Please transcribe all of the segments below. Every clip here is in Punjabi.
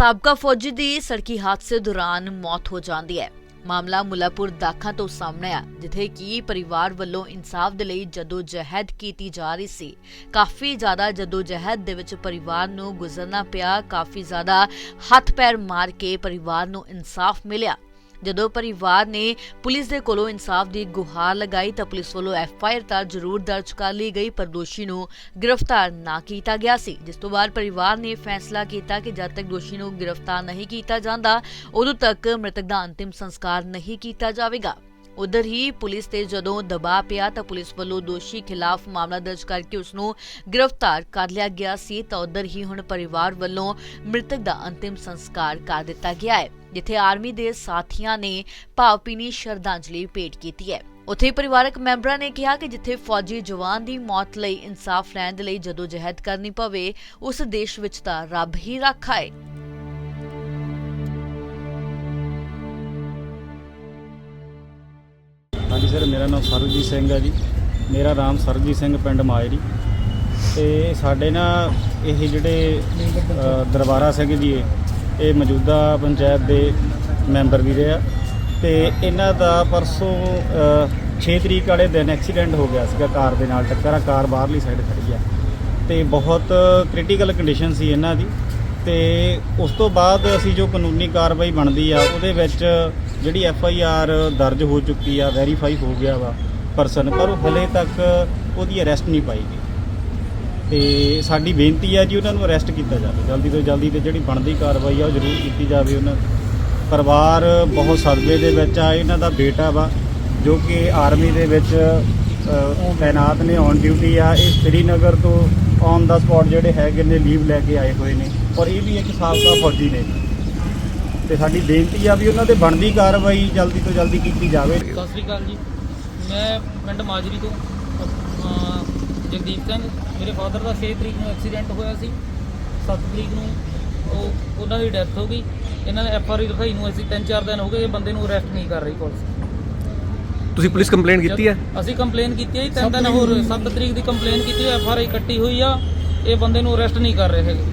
ਸਾਬਕਾ ਫੌਜੀ ਦੀ ਸੜਕੀ ਹਾਦਸੇ ਦੌਰਾਨ ਮੌਤ ਹੋ ਜਾਂਦੀ ਹੈ। ਮਾਮਲਾ ਮੁਲਾਪੁਰ ਦਾਖਾ ਤੋਂ ਸਾਹਮਣੇ ਆ, ਜਿੱਥੇ ਕਿ ਪਰਿਵਾਰ ਵੱਲੋਂ ਇਨਸਾਫ ਦੇ ਲਈ ਜਦੋਜਹਿਦ ਕੀਤੀ ਜਾ ਰਹੀ ਸੀ। ਕਾਫੀ ਜ਼ਿਆਦਾ ਜਦੋਜਹਿਦ ਦੇ ਵਿੱਚ ਪਰਿਵਾਰ ਨੂੰ ਗੁਜ਼ਰਨਾ ਪਿਆ, ਕਾਫੀ ਜ਼ਿਆਦਾ ਹੱਥ ਪੈਰ ਮਾਰ ਕੇ ਪਰਿਵਾਰ ਨੂੰ ਇਨਸਾਫ ਮਿਲਿਆ। ਜਦੋਂ ਪਰਿਵਾਰ ਨੇ ਪੁਲਿਸ ਦੇ ਕੋਲੋਂ ਇਨਸਾਫ ਦੀ ਗੁਹਾਰ ਲਗਾਈ ਤਾਂ ਪੁਲਿਸ ਵੱਲੋਂ ਐਫ ਆਈ ਆਰ ਤਾਂ ਜ਼ਰੂਰ ਦਰਜ ਕਰ ਲਈ ਗਈ, ਪਰ ਦੋਸ਼ੀ ਨੂੰ ਗ੍ਰਿਫਤਾਰ ਨਾ ਕੀਤਾ ਗਿਆ ਸੀ। ਜਿਸ ਤੋਂ ਬਾਅਦ ਪਰਿਵਾਰ ਨੇ ਫੈਸਲਾ ਕੀਤਾ ਕਿ ਜਦ ਤੱਕ ਦੋਸ਼ੀ ਨੂੰ ਗ੍ਰਿਫਤਾਰ ਨਹੀਂ ਕੀਤਾ ਜਾਂਦਾ, ਉਦੋਂ ਤੱਕ ਮ੍ਰਿਤਕ ਦਾ ਅੰਤਿਮ ਸੰਸਕਾਰ ਨਹੀਂ ਕੀਤਾ ਜਾਵੇਗਾ। ਉਧਰ ਹੀ ਪੁਲਿਸ ਤੇ ਜਦੋਂ ਦਬਾਅ ਪਿਆ ਤਾਂ ਪੁਲਿਸ ਵੱਲੋਂ ਦੋਸ਼ੀ ਖਿਲਾਫ ਮਾਮਲਾ ਦਰਜ ਕਰਕੇ ਉਸ ਨੂੰ ਗ੍ਰਿਫਤਾਰ ਕਰ ਲਿਆ ਗਿਆ ਸੀ। ਤਾਂ ਉਧਰ ਹੀ ਹੁਣ ਪਰਿਵਾਰ ਵੱਲੋਂ ਮ੍ਰਿਤਕ ਦਾ ਅੰਤਿਮ ਸੰਸਕਾਰ ਕਰ ਦਿੱਤਾ ਗਿਆ ਹੈ, ਜਿੱਥੇ ਆਰਮੀ ਦੇ ਸਾਥੀਆਂ ਨੇ ਭਾਵਪੀਨੀ ਸ਼ਰਧਾਂਜਲੀ ਭੇਟ ਕੀਤੀ ਹੈ। ਉੱਥੇ ਪਰਿਵਾਰਕ ਮੈਂਬਰਾਂ ਨੇ ਕਿਹਾ ਕਿ ਜਿੱਥੇ ਫੌਜੀ ਜਵਾਨ ਦੀ ਮੌਤ ਲਈ ਇਨਸਾਫ ਲੈਣ ਦੇ ਲਈ ਜਦੋਜਹਿਦ ਕਰਨੀ ਪਵੇ, ਉਸ ਦੇਸ਼ ਵਿੱਚ ਤਾਂ ਰੱਬ ਹੀ ਰਾਖਾ ਹੈ। ਸਰ ਮੇਰਾ ਨਾਮ ਸਰਬਜੀਤ ਸਿੰਘ ਹੈ ਜੀ। ਮੇਰਾ ਨਾਮ ਸਰਬਜੀਤ ਸਿੰਘ ਪਿੰਡ ਮਾਇਰੀ ਤੇ ਸਾਡੇ ਨਾ ਇਹ ਜਿਹੜੇ ਅ, ਦਰਬਾਰਾ ਸਿੰਘ ਜੀ ਇਹ ਇਹ ਮੌਜੂਦਾ ਪੰਚਾਇਤ ਦੇ ਮੈਂਬਰ ਵੀ ਰਹੇ ਆ। ਤੇ ਇਹਨਾਂ ਦਾ ਪਰਸੋਂ ਅ, 6 ਤਰੀਕ ਵਾਲੇ ਦਿਨ ਐਕਸੀਡੈਂਟ ਹੋ ਗਿਆ ਸੀਗਾ ਕਾਰ ਦੇ ਨਾਲ ਟੱਕਰ ਆ ਕਾਰ ਬਾਹਰਲੀ ਸਾਈਡ ਖੜੀ ਆ ਤੇ ਬਹੁਤ ਕ੍ਰਿਟੀਕਲ ਕੰਡੀਸ਼ਨ ਸੀ ਇਹਨਾਂ ਦੀ। ਤੇ ਉਸ ਤੋਂ ਬਾਅਦ ਅਸੀਂ ਜੋ ਕਾਨੂੰਨੀ ਕਾਰਵਾਈ ਬਣਦੀ ਆ ਉਹਦੇ ਵਿੱਚ ਜਿਹੜੀ ਐਫ ਆਈ ਆਰ ਦਰਜ ਹੋ ਚੁੱਕੀ ਆ ਵੈਰੀਫਾਈ ਹੋ ਗਿਆ ਵਾ ਪਰਸਨ ਪਰ ਉਹ ਹਲੇ ਤੱਕ ਉਹਦੀ ਅਰੈਸਟ ਨਹੀਂ ਪਾਈ ਗਈ। ਤੇ ਸਾਡੀ ਬੇਨਤੀ ਆ ਜੀ ਉਹਨਾਂ ਨੂੰ ਅਰੈਸਟ ਕੀਤਾ ਜਾਵੇ। ਜਲਦੀ ਤੋਂ ਜਲਦੀ ਤੇ ਜਿਹੜੀ ਬਣਦੀ ਕਾਰਵਾਈ ਆ ਉਹ ਜ਼ਰੂਰ ਕੀਤੀ ਜਾਵੇ ਉਹਨਾਂ ਪਰਿਵਾਰ ਬਹੁਤ ਸਦਮੇ ਦੇ ਵਿੱਚ ਆ ਇਹਨਾਂ ਦਾ ਬੇਟਾ ਵਾ ਜੋ ਕਿ ਆਰਮੀ ਦੇ ਵਿੱਚ ਅ, ਤਾਇਨਾਤ ਨੇ ਔਨ ਡਿਊਟੀ ਆ ਇਹ ਸ੍ਰੀਨਗਰ ਤੋਂ ਔਨ ਦਾ ਸਪੌਟ ਜਿਹੜੇ ਹੈਗੇ ਨੇ ਲੀਵ ਲੈ ਕੇ ਆਏ ਹੋਏ ਨੇ। ਔਰ ਇਹ ਵੀ ਇੱਕ ਸਾਬਕਾ ਫੌਜੀ ਨੇ। ਤੇ ਸਾਡੀ ਬੇਨਤੀ ਆ ਵੀ ਉਹਨਾਂ ਤੇ ਬਣਦੀ ਕਾਰਵਾਈ ਜਲਦੀ ਤੋਂ ਜਲਦੀ ਕੀਤੀ ਜਾਵੇ। ਸਤਿ ਸ੍ਰੀ ਅਕਾਲ ਜੀ। ਮੈਂ ਪਿੰਡ ਮਾਜਰੀ ਤੋਂ ਅਹ, ਜਗਦੀਪ ਸਿੰਘ। ਮੇਰੇ ਫਾਦਰ ਦਾ 6 ਤਰੀਕ ਨੂੰ ਐਕਸੀਡੈਂਟ ਹੋਇਆ ਸੀ। 7 ਤਰੀਕ ਨੂੰ ਉਹ ਉਹਨਾਂ ਦੀ ਡੈਥ ਹੋ ਗਈ। ਇਹਨਾਂ ਨੇ ਐਫ ਆਰ ਆਈ ਲਿਖਾਈ ਨੂੰ ਅਸੀਂ 3-4 ਦਿਨ ਹੋ ਗਏ ਇਹ ਬੰਦੇ ਨੂੰ ਅਰੈਸਟ ਨਹੀਂ ਕਰ ਰਹੀ ਪੁਲਿਸ। ਤੁਸੀਂ ਪੁਲਿਸ ਕੰਪਲੇਂਟ ਕੀਤੀ ਹੈ? ਅਸੀਂ ਕੰਪਲੇਨ ਕੀਤੀ ਹੈ ਜੀ ਤਿੰਨ ਦਿਨ ਹੋਰ 7 ਤਰੀਕ ਦੀ ਕੰਪਲੇਨ ਕੀਤੀ ਹੈ ਐਫ ਆਰ ਆਈ ਕੱਟੀ ਹੋਈ ਆ ਇਹ ਬੰਦੇ ਨੂੰ ਅਰੈਸਟ ਨਹੀਂ ਕਰ ਰਹੇ ਹੈਗੇ।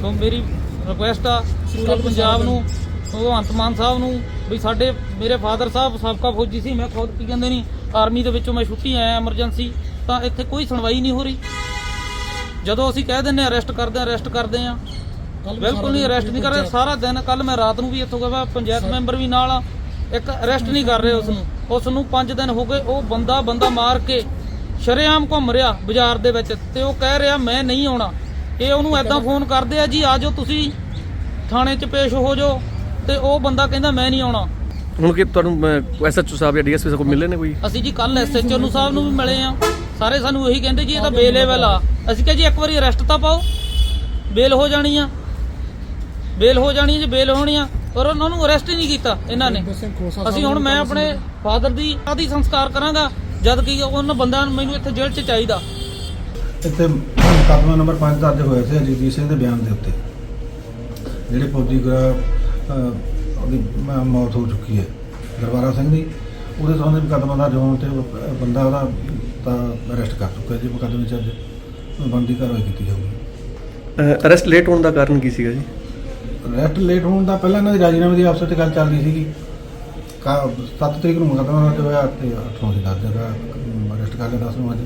ਸੋ ਮੇਰੀ ਰਿਕੁਐਸਟ ਆ ਪੂਰੇ ਪੰਜਾਬ ਨੂੰ ਭਗਵੰਤ ਮਾਨ ਸਾਹਿਬ ਨੂੰ ਵੀ ਸਾਡੇ ਮੇਰੇ ਫਾਦਰ ਸਾਹਿਬ ਸਾਬਕਾ ਫੌਜੀ ਸੀ ਮੈਂ ਖੁਦ ਕੀ ਕਹਿੰਦੇ ਨਹੀਂ ਆਰਮੀ ਦੇ ਵਿੱਚੋਂ ਮੈਂ ਛੁੱਟੀ ਆਇਆ ਐਮਰਜੈਂਸੀ ਤਾਂ ਇੱਥੇ ਕੋਈ ਸੁਣਵਾਈ ਨਹੀਂ ਹੋ ਰਹੀ। ਜਦੋਂ ਅਸੀਂ ਕਹਿ ਦਿੰਨੇ ਅਰੈਸਟ ਕਰਦੇ ਆ ਅਰੈਸਟ ਕਰਦੇ ਆ ਬਿਲਕੁਲ ਨਹੀਂ ਅਰੈਸਟ ਨਹੀਂ ਕਰ ਰਹੇ ਸਾਰਾ ਦਿਨ ਕੱਲ ਮੈਂ ਰਾਤ ਨੂੰ ਵੀ ਇੱਥੋਂ ਗਿਆ ਪੰਚਾਇਤ ਮੈਂਬਰ ਵੀ ਨਾਲ ਆ ਇੱਕ ਅਰੈਸਟ ਨਹੀਂ ਕਰ ਰਹੇ ਉਸ ਨੂੰ ਉਸ ਨੂੰ 5 ਦਿਨ ਹੋ ਗਏ ਉਹ ਬੰਦਾ ਬੰਦਾ ਮਾਰ ਕੇ ਸ਼ਰੇਆਮ ਘੁੰਮ ਰਿਹਾ ਬਾਜ਼ਾਰ ਦੇ ਵਿੱਚ ਤੇ ਉਹ ਕਹਿ ਰਿਹਾ ਮੈਂ ਨਹੀਂ ਆਉਣਾ। ਇਹ ਉਹਨੂੰ ਐਦਾਂ ਫੋਨ ਕਰਦੇ ਆ ਜੀ ਆ ਜਾਓ ਤੁਸੀਂ ਥਾਣੇ 'ਚ ਪੇਸ਼ ਹੋ ਜਾਓ। ਤੇ ਉਹ ਬੰਦਾ ਕਹਿੰਦਾ ਮੈਂ ਨਹੀਂ ਆਉਣਾ। ਹੁਣ ਕਿ ਤੁਹਾਨੂੰ ਐਸਐਚਓ ਸਾਹਿਬ ਜਾਂ ਡੀਐਸਪੀ ਸਾਹਿਬ ਮਿਲੇ ਨੇ ਕੋਈ? ਅਸੀਂ ਜੀ ਕੱਲ ਐਸਐਚਓ ਨੂੰ ਸਾਹਿਬ ਨੂੰ ਵੀ ਮਿਲੇ ਆ। ਸਾਰੇ ਸਾਨੂੰ ਇਹੀ ਕਹਿੰਦੇ ਜੀ ਇਹ ਤਾਂ ਬੇਲੇਵਲ ਆ। ਅਸੀਂ ਕਿਹਾ ਜੀ ਇੱਕ ਵਾਰੀ ਅਰੈਸਟ ਤਾਂ ਪਾਓ। ਬੇਲ ਹੋ ਜਾਣੀ ਆ। ਬੇਲ ਹੋ ਜਾਣੀ ਜੀ ਬੇਲ ਹੋਣੀ ਆ ਪਰ ਉਹਨਾਂ ਨੂੰ ਅਰੈਸਟ ਹੀ ਨਹੀਂ ਕੀਤਾ ਇਹਨਾਂ ਨੇ। ਅਸੀਂ ਹੁਣ ਮੈਂ ਆਪਣੇ ਫਾਦਰ ਦੀ ਆਦੀ ਸੰਸਕਾਰ ਕਰਾਂਗਾ ਜਦ ਕਿ ਉਹਨਾਂ ਬੰਦਾ ਮੈਨੂੰ ਇੱਥੇ ਜੇਲ੍ਹ 'ਚ ਚਾਹੀਦਾ। ਇੱਥੇ ਮੁਕੱਦਮਾ ਨੰਬਰ 5 ਦਰਜ ਹੋਇਆ ਸੀ ਜਗਦੀਪ ਸਿੰਘ ਦੇ ਬਿਆਨ ਦੇ ਉੱਤੇ। ਜਿਹੜੇ ਫੌਜੀ ਦਾ ਉਹਦੀ ਮੌਤ ਹੋ ਚੁੱਕੀ ਹੈ ਦਰਬਾਰਾ ਸਿੰਘ ਦੀ। ਉਹਦੇ ਸੰਬੰਧ ਮੁਕੱਦਮਾ ਦਰਜ ਹੋਣ ਤੇ ਬੰਦਾ ਉਹਦਾ ਤਾਂ ਅਰੈਸਟ ਕਰ ਚੁੱਕਾ ਜੀ। ਮੁਕੱਦਮੇ 'ਚ ਅੱਜ ਬਣਦੀ ਕਾਰਵਾਈ ਕੀਤੀ ਜਾਊਗੀ। ਅਰੈਸਟ ਲੇਟ ਹੋਣ ਦਾ ਕਾਰਨ ਕੀ ਸੀਗਾ ਜੀ? ਰੈਸਟ ਲੇਟ ਹੋਣ ਦਾ ਪਹਿਲਾਂ ਇਹਨਾਂ ਦੇ ਰਾਜੀਨਾਮੇ ਦੀ ਆਪਸ ਵਿੱਚ ਗੱਲ ਚੱਲਦੀ ਸੀਗੀ। 7 ਤਰੀਕ ਨੂੰ ਮੁਕੱਦਮਾ ਦਰਜ ਹੋਇਆ ਤੇ 8 ਨੂੰ ਅਸੀਂ ਦਰਜ ਜਗ੍ਹਾ ਅਰੈਸਟ ਕਰ ਲਿਆ 10 ਨੂੰ ਅੱਜ।